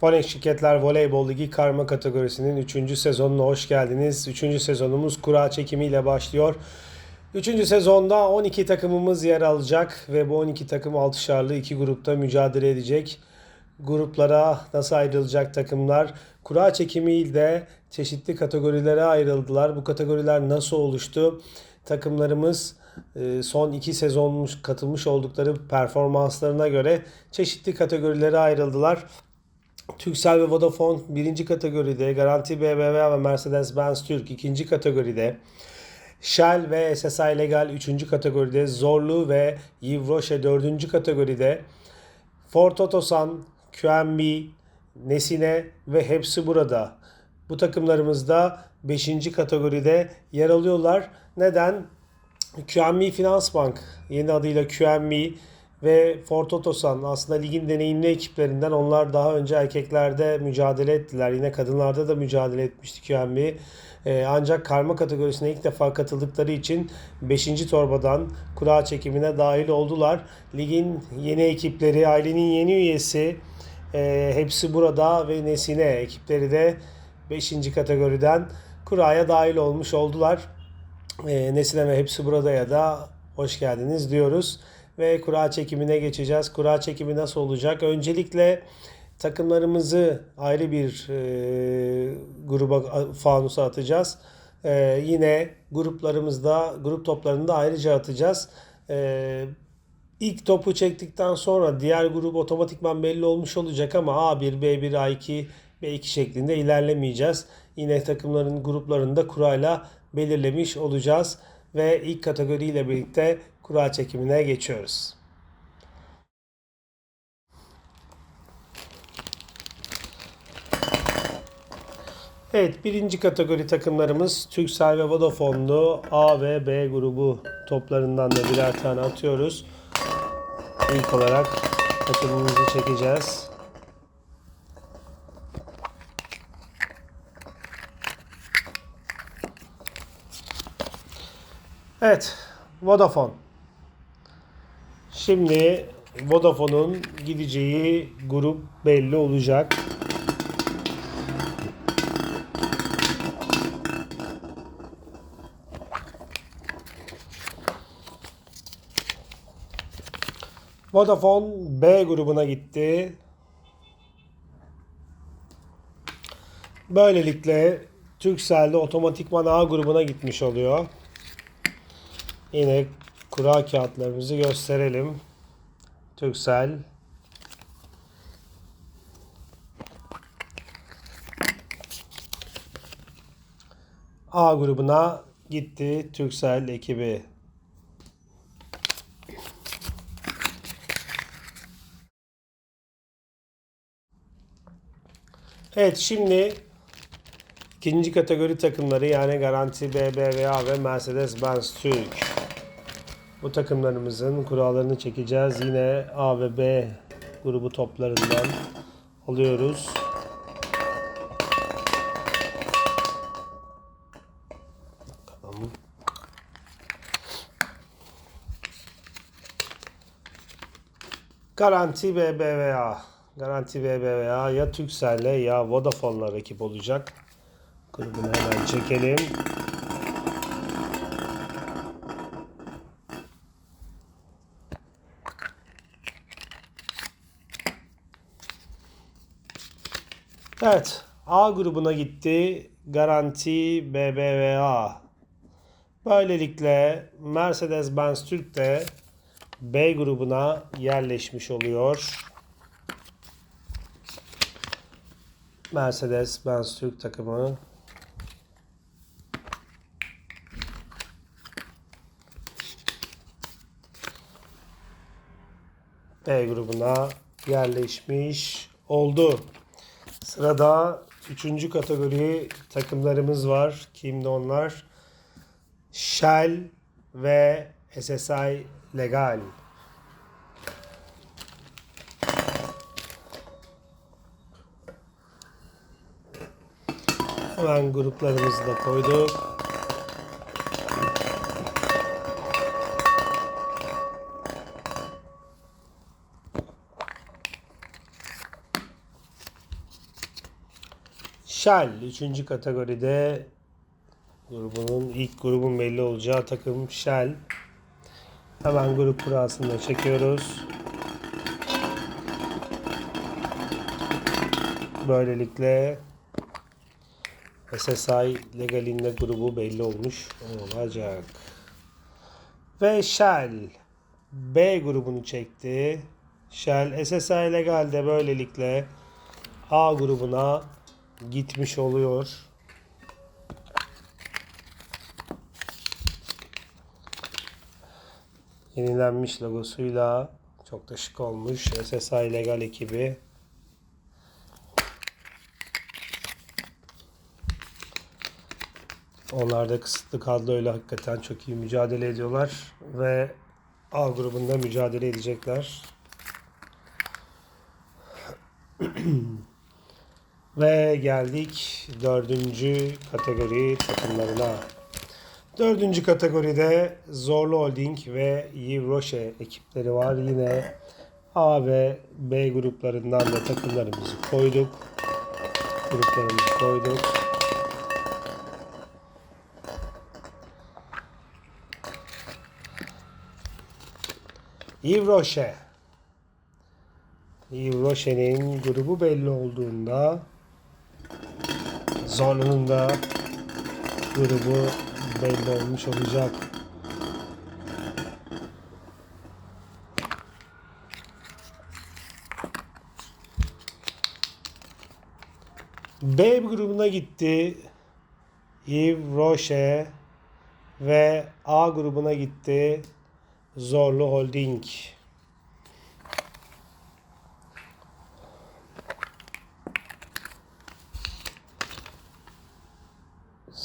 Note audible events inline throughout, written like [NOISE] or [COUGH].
Fonex Şirketler Voleybol Ligi karma kategorisinin 3. sezonuna hoş geldiniz. 3. sezonumuz kura çekimiyle başlıyor. 3. sezonda 12 takımımız yer alacak ve bu 12 takım 6'şarlı iki grupta mücadele edecek. Gruplara nasıl ayrılacak takımlar? Kura çekimiyle çeşitli kategorilere ayrıldılar. Bu kategoriler nasıl oluştu? Takımlarımız e, son iki sezon katılmış oldukları performanslarına göre çeşitli kategorilere ayrıldılar. Türksel ve Vodafone birinci kategoride, Garanti BBVA ve Mercedes-Benz Türk ikinci kategoride, Shell ve SSI Legal üçüncü kategoride, Zorlu ve Yves dördüncü kategoride, Ford Otosan, QNB, Nesine ve hepsi burada. Bu takımlarımız da 5. kategoride yer alıyorlar. Neden? QNB Finans Bank yeni adıyla QNB ve Ford Otosan aslında ligin deneyimli ekiplerinden onlar daha önce erkeklerde mücadele ettiler. Yine kadınlarda da mücadele etmişti QNB. Ee, ancak karma kategorisine ilk defa katıldıkları için 5. torbadan kura çekimine dahil oldular. Ligin yeni ekipleri, ailenin yeni üyesi e, hepsi burada ve Nesine ekipleri de 5. kategoriden kuraya dahil olmuş oldular. E, Nesine ve hepsi burada ya da hoş geldiniz diyoruz. Ve kura çekimine geçeceğiz. Kura çekimi nasıl olacak? Öncelikle takımlarımızı ayrı bir e, gruba fanusa atacağız. E, yine gruplarımızda, grup toplarını da ayrıca atacağız. E, ilk topu çektikten sonra diğer grup otomatikman belli olmuş olacak ama A1, B1, A2, B2 şeklinde ilerlemeyeceğiz. Yine takımların gruplarını da kurayla belirlemiş olacağız ve ilk kategoriyle birlikte kura çekimine geçiyoruz. Evet birinci kategori takımlarımız Türksel ve Vodafone'lu A ve B grubu toplarından da birer tane atıyoruz. İlk olarak takımımızı çekeceğiz. Evet, Vodafone. Şimdi Vodafone'un gideceği grup belli olacak. Vodafone B grubuna gitti. Böylelikle Turkcell de otomatikman A grubuna gitmiş oluyor. Yine kura kağıtlarımızı gösterelim. Turkcell A grubuna gitti Turkcell ekibi. Evet şimdi ikinci kategori takımları yani Garanti BBVA ve Mercedes-Benz Türk. Bu takımlarımızın kurallarını çekeceğiz. Yine A ve B grubu toplarından alıyoruz. Garanti BBVA. Garanti BBVA ya Turkcell'le ya Vodafone'la rakip olacak. Grubunu hemen çekelim. Evet. A grubuna gitti. Garanti BBVA. Böylelikle Mercedes-Benz Türk de B grubuna yerleşmiş oluyor. Mercedes-Benz Türk takımı. B grubuna yerleşmiş oldu. Sırada 3. kategori takımlarımız var. Kimdi onlar? Shell ve SSI Legal. Hemen gruplarımızı da koyduk. Shell 3. kategoride grubunun ilk grubun belli olacağı takım Shell. Hemen grup kurasını da çekiyoruz. Böylelikle SSI Legal'inde grubu belli olmuş olacak. Ve Shell B grubunu çekti. Shell SSI Legal'de böylelikle A grubuna gitmiş oluyor. Yenilenmiş logosuyla çok da şık olmuş. SSI Legal ekibi. Onlar da kısıtlı kadroyla hakikaten çok iyi mücadele ediyorlar ve A grubunda mücadele edecekler. [CLEARS THROAT] ve geldik dördüncü kategori takımlarına. Dördüncü kategoride Zorlu Holding ve Yves Roche ekipleri var. Yine A ve B gruplarından da takımlarımızı koyduk. Gruplarımızı koyduk. Yves Roche. Yves Roche'nin grubu belli olduğunda Zorlu'nun da grubu belli olmuş olacak. B grubuna gitti. Yves Roche ve A grubuna gitti. Zorlu Holding.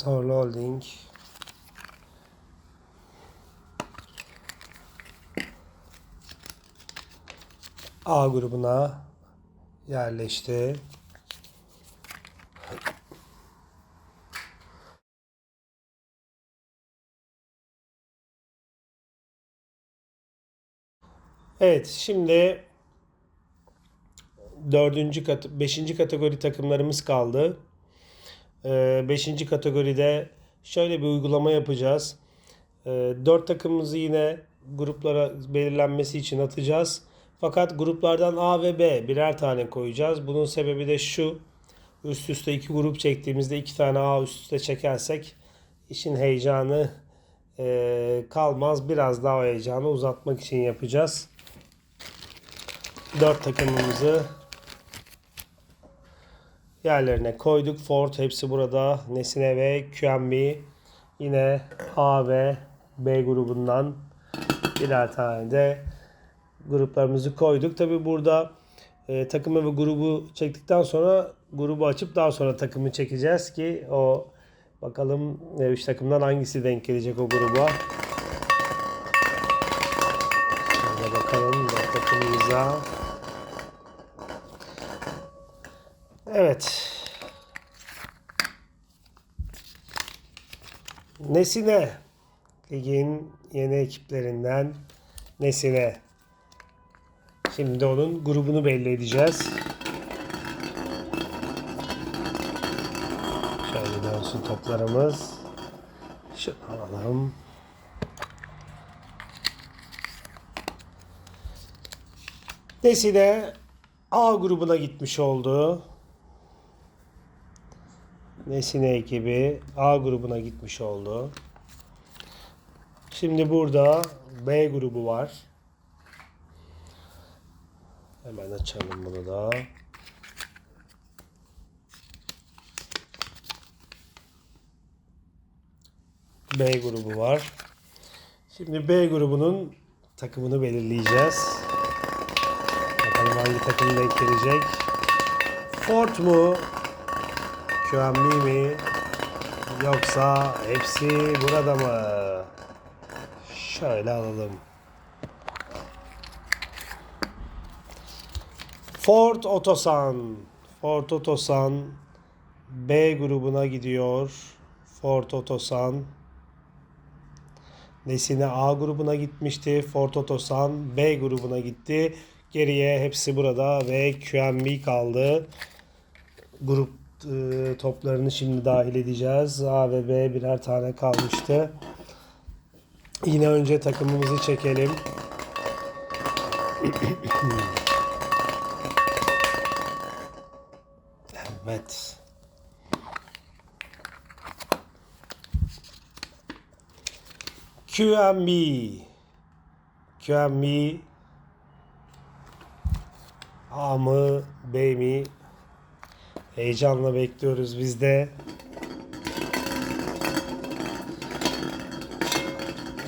Zorlu Holding. A grubuna yerleşti. Evet, şimdi dördüncü kat, beşinci kategori takımlarımız kaldı. Ee, beşinci kategoride şöyle bir uygulama yapacağız. Ee, dört takımımızı yine gruplara belirlenmesi için atacağız. Fakat gruplardan A ve B birer tane koyacağız. Bunun sebebi de şu. Üst üste iki grup çektiğimizde iki tane A üst üste çekersek işin heyecanı e, kalmaz. Biraz daha o heyecanı uzatmak için yapacağız. Dört takımımızı yerlerine koyduk. Ford hepsi burada. Nesine ve QMB yine A ve B grubundan birer tane de gruplarımızı koyduk. Tabi burada e, takımı ve grubu çektikten sonra grubu açıp daha sonra takımı çekeceğiz ki o bakalım 3 takımdan hangisi denk gelecek o gruba. Şöyle bakalım takımımıza. Evet. Nesine ligin yeni ekiplerinden Nesine. Şimdi onun grubunu belli edeceğiz. Şöyle dönsün toplarımız. Şunu alalım. Nesine A grubuna gitmiş oldu. Nesine ekibi A grubuna gitmiş oldu. Şimdi burada B grubu var. Hemen açalım bunu da. B grubu var. Şimdi B grubunun takımını belirleyeceğiz. Bakalım hangi takım denk gelecek. Ford mu? QMB mi? Yoksa hepsi burada mı? Şöyle alalım. Ford Otosan. Ford Otosan B grubuna gidiyor. Ford Otosan. Nesine A grubuna gitmişti. Ford Otosan B grubuna gitti. Geriye hepsi burada ve QMB kaldı. Grup e, toplarını şimdi dahil edeceğiz. A ve B birer tane kalmıştı. Yine önce takımımızı çekelim. Evet. QMB. QMB A mı B mi? Heyecanla bekliyoruz biz de.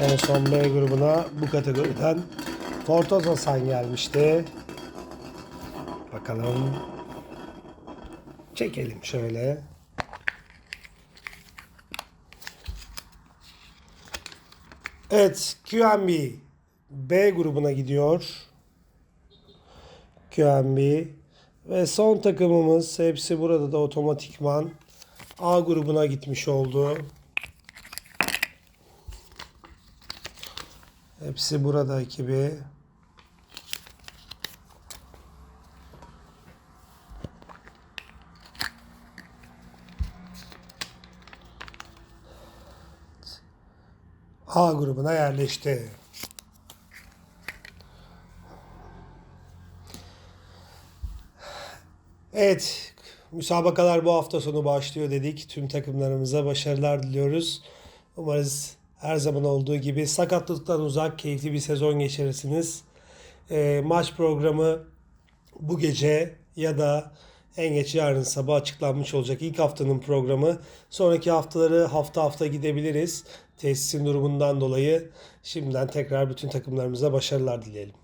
En son B grubuna bu kategoriden Fortosa San gelmişti. Bakalım. Çekelim şöyle. Evet, QMB B grubuna gidiyor. QMB ve son takımımız hepsi burada da otomatikman A grubuna gitmiş oldu. Hepsi burada ekibi. A grubuna yerleşti. Evet, müsabakalar bu hafta sonu başlıyor dedik. Tüm takımlarımıza başarılar diliyoruz. Umarız her zaman olduğu gibi sakatlıktan uzak, keyifli bir sezon geçirirsiniz. Ee, maç programı bu gece ya da en geç yarın sabah açıklanmış olacak ilk haftanın programı. Sonraki haftaları hafta hafta gidebiliriz. Tesisin durumundan dolayı şimdiden tekrar bütün takımlarımıza başarılar dileyelim.